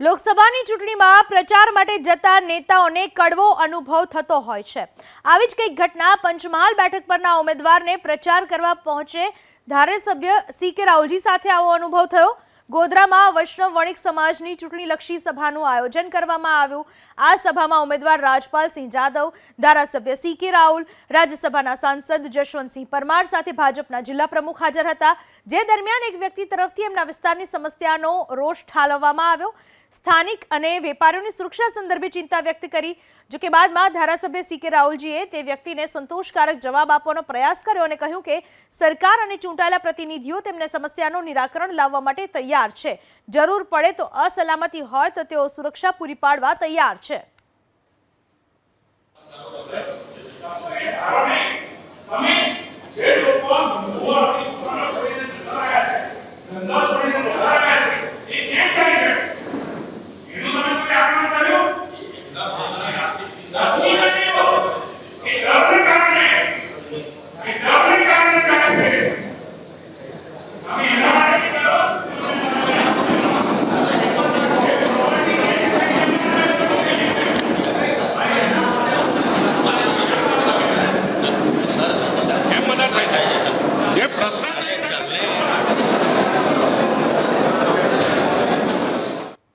લોકસભાની ચૂંટણીમાં પ્રચાર માટે જતા નેતાઓને કડવો અનુભવ થતો હોય છે. આવી જ કંઈક ઘટના પંચમહાલ બેઠક પરના ઉમેદવારને પ્રચાર કરવા પહોંચે ધારાસભ્ય સી કે રાહુલજી સાથે આવો અનુભવ થયો. ગોધરામાં વૈષ્ણવ વણિક સમાજની ચૂંટણીલક્ષી સભાનું આયોજન કરવામાં આવ્યું. આ સભામાં ઉમેદવાર રાજપાલસિંહ જાદવ, ધારાસભ્ય સી કે રાહુલ, રાજ્યસભાના સાંસદ જશવંતસિંહ પરમાર સાથે ભાજપના જિલ્લા પ્રમુખ હાજર હતા. જે દરમિયાન એક વ્યક્તિ તરફથી એમના વિસ્તારની સમસ્યાનો રોષ ઠાલવવામાં આવ્યો. સ્થાનિક અને વેપારીઓની સુરક્ષા સંદર્ભે ચિંતા વ્યક્ત કરી. જોકે બાદમાં ધારાસભ્ય સી કે રાહુલજીએ તે વ્યક્તિને સંતોષકારક જવાબ આપવાનો પ્રયાસ કર્યો અને કહ્યું કે સરકાર અને ચૂંટાયેલા પ્રતિનિધિઓ તેમને સમસ્યાનું નિરાકરણ લાવવા માટે તૈયાર છે. જરૂર પડે તો અસલામતી હોય તો તેઓ સુરક્ષા પૂરી પાડવા તૈયાર છે.